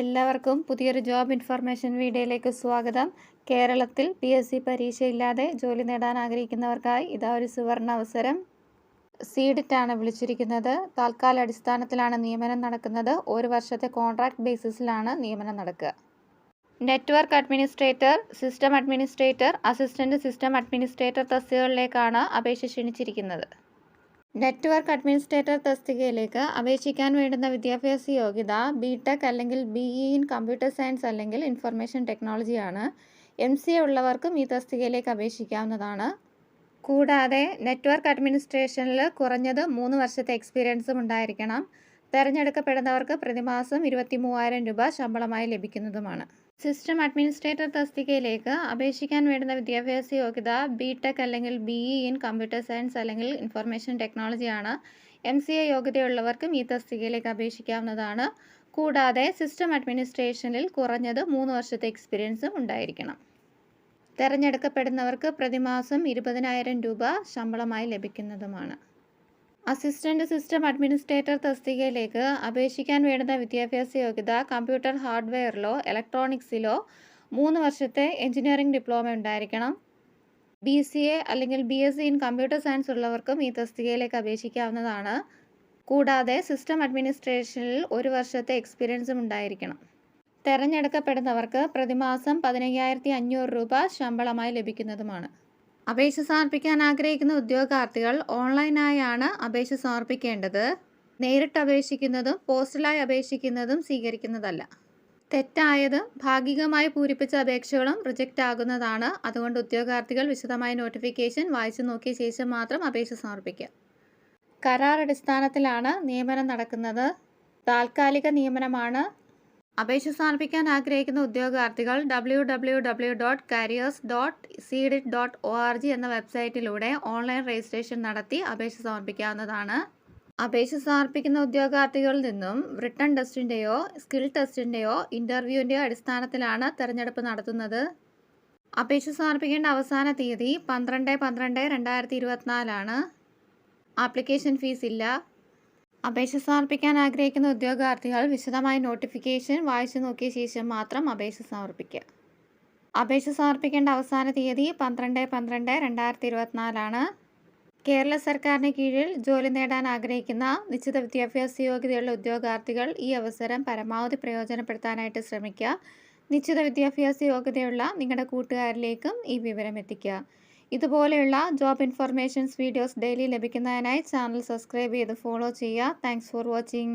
എല്ലാവർക്കും പുതിയൊരു job information വീഡിയോയിലേക്ക് സ്വാഗതം. കേരളത്തിൽ പി എസ് സി പരീക്ഷയില്ലാതെ ജോലി നേടാൻ ആഗ്രഹിക്കുന്നവർക്കായി ഇതാ ഒരു സുവർണ അവസരം. സീഡിറ്റാണ് വിളിച്ചിരിക്കുന്നത്. താൽക്കാല അടിസ്ഥാനത്തിലാണ് നിയമനം നടക്കുന്നത്. ഒരു വർഷത്തെ കോൺട്രാക്ട് ബേസിസിലാണ് നിയമനം നടക്കുക. Network administrator system administrator assistant system administrator തസ്തികകളിലേക്കാണ് അപേക്ഷ ക്ഷണിച്ചിരിക്കുന്നത്. നെറ്റ്വർക്ക് അഡ്മിനിസ്ട്രേറ്റർ തസ്തികയിലേക്ക് അപേക്ഷിക്കാൻ വേണ്ടുന്ന വിദ്യാഭ്യാസ യോഗ്യത ബി ടെക് അല്ലെങ്കിൽ B E in computer science അല്ലെങ്കിൽ ഇൻഫർമേഷൻ ടെക്നോളജിയാണ്. എം സി എ ഉള്ളവർക്കും ഈ തസ്തികയിലേക്ക് അപേക്ഷിക്കാവുന്നതാണ്. കൂടാതെ നെറ്റ്വർക്ക് അഡ്മിനിസ്ട്രേഷനിൽ കുറഞ്ഞത് മൂന്ന് വർഷത്തെ എക്സ്പീരിയൻസും ഉണ്ടായിരിക്കണം. തിരഞ്ഞെടുക്കപ്പെടുന്നവർക്ക് പ്രതിമാസം ഇരുപത്തി മൂവായിരം രൂപ ശമ്പളമായി ലഭിക്കുന്നതുമാണ്. സിസ്റ്റം അഡ്മിനിസ്ട്രേറ്റർ തസ്തികയിലേക്ക് അപേക്ഷിക്കാൻ വേണ്ടുന്ന വിദ്യാഭ്യാസ യോഗ്യത ബി ടെക് അല്ലെങ്കിൽ B E in computer science അല്ലെങ്കിൽ ഇൻഫർമേഷൻ ടെക്നോളജിയാണ്. എം സി എ യോഗ്യതയുള്ളവർക്കും ഈ തസ്തികയിലേക്ക് അപേക്ഷിക്കാവുന്നതാണ്. കൂടാതെ സിസ്റ്റം അഡ്മിനിസ്ട്രേഷനിൽ കുറഞ്ഞത് മൂന്ന് വർഷത്തെ എക്സ്പീരിയൻസും ഉണ്ടായിരിക്കണം. തിരഞ്ഞെടുക്കപ്പെടുന്നവർക്ക് പ്രതിമാസം ഇരുപതിനായിരം രൂപ ശമ്പളമായി ലഭിക്കുന്നതുമാണ്. അസിസ്റ്റന്റ് സിസ്റ്റം അഡ്മിനിസ്ട്രേറ്റർ തസ്തികയിലേക്ക് അപേക്ഷിക്കാൻ വേണ്ടുന്ന വിദ്യാഭ്യാസ യോഗ്യത കമ്പ്യൂട്ടർ ഹാർഡ്വെയറിലോ ഇലക്ട്രോണിക്സിലോ മൂന്ന് വർഷത്തെ എഞ്ചിനീയറിംഗ് ഡിപ്ലോമ ഉണ്ടായിരിക്കണം. ബി സി എ അല്ലെങ്കിൽ B S C in computer science ഉള്ളവർക്കും ഈ തസ്തികയിലേക്ക് അപേക്ഷിക്കാവുന്നതാണ്. കൂടാതെ സിസ്റ്റം അഡ്മിനിസ്ട്രേഷനിൽ ഒരു വർഷത്തെ എക്സ്പീരിയൻസും ഉണ്ടായിരിക്കണം. തെരഞ്ഞെടുക്കപ്പെടുന്നവർക്ക് പ്രതിമാസം പതിനയ്യായിരത്തി അഞ്ഞൂറ് രൂപ ശമ്പളമായി ലഭിക്കുന്നതുമാണ്. അപേക്ഷ സമർപ്പിക്കാൻ ആഗ്രഹിക്കുന്ന ഉദ്യോഗാർത്ഥികൾ ഓൺലൈനായാണ് അപേക്ഷ സമർപ്പിക്കേണ്ടത്. നേരിട്ട് അപേക്ഷിക്കുന്നതും പോസ്റ്റലായി അപേക്ഷിക്കുന്നതും സ്വീകരിക്കുന്നതല്ല. തെറ്റായതും ഭാഗികമായി പൂരിപ്പിച്ച അപേക്ഷകളും റിജക്റ്റ് ആകുന്നതാണ്. അതുകൊണ്ട് ഉദ്യോഗാർത്ഥികൾ വിശദമായ നോട്ടിഫിക്കേഷൻ വായിച്ചു നോക്കിയ ശേഷം മാത്രം അപേക്ഷ സമർപ്പിക്കുക. കരാർ അടിസ്ഥാനത്തിലാണ് നിയമനം നടക്കുന്നത്. താൽക്കാലിക നിയമനമാണ് അപേക്ഷ സമർപ്പിക്കാൻ ആഗ്രഹിക്കുന്ന ഉദ്യോഗാർത്ഥികൾ W W W dot careers dot CDIT dot O R G എന്ന വെബ്സൈറ്റിലൂടെ ഓൺലൈൻ രജിസ്ട്രേഷൻ നടത്തി അപേക്ഷ സമർപ്പിക്കാവുന്നതാണ്. അപേക്ഷ സമർപ്പിക്കുന്ന ഉദ്യോഗാർത്ഥികളിൽ നിന്നും റിട്ടേൺ ടെസ്റ്റിന്റെയോ സ്കിൽ ടെസ്റ്റിന്റെയോ ഇന്റർവ്യൂവിന്റെയോ അടിസ്ഥാനത്തിലാണ് തിരഞ്ഞെടുപ്പ് നടത്തുന്നത്. അപേക്ഷ സമർപ്പിക്കേണ്ട അവസാന തീയതി പന്ത്രണ്ട് പന്ത്രണ്ട് രണ്ടായിരത്തി ഇരുപത്തിനാലാണ് ആപ്ലിക്കേഷൻ ഫീസ് ഇല്ല. അപേക്ഷ സമർപ്പിക്കാൻ ആഗ്രഹിക്കുന്ന ഉദ്യോഗാർത്ഥികൾ വിശദമായ നോട്ടിഫിക്കേഷൻ വായിച്ചു നോക്കിയ ശേഷം മാത്രം അപേക്ഷ സമർപ്പിക്കുക. അപേക്ഷ സമർപ്പിക്കേണ്ട അവസാന തീയതി പന്ത്രണ്ട് പന്ത്രണ്ട് രണ്ടായിരത്തി ഇരുപത്തിനാലാണ്. കേരള സർക്കാരിന് കീഴിൽ ജോലി നേടാൻ ആഗ്രഹിക്കുന്ന നിശ്ചിത വിദ്യാഭ്യാസ യോഗ്യതയുള്ള ഉദ്യോഗാർത്ഥികൾ ഈ അവസരം പരമാവധി പ്രയോജനപ്പെടുത്താനായിട്ട് ശ്രമിക്കുക. നിശ്ചിത വിദ്യാഭ്യാസ യോഗ്യതയുള്ള നിങ്ങളുടെ കൂട്ടുകാരിലേക്കും ഈ വിവരം എത്തിക്കുക. ഇതുപോലെയുള്ള ജോബ് ഇൻഫർമേഷൻസ് വീഡിയോസ് ഡെയിലി ലഭിക്കുന്നതിനായി ചാനൽ സബ്സ്ക്രൈബ് ചെയ്ത് ഫോളോ ചെയ്യുക. Thanks for watching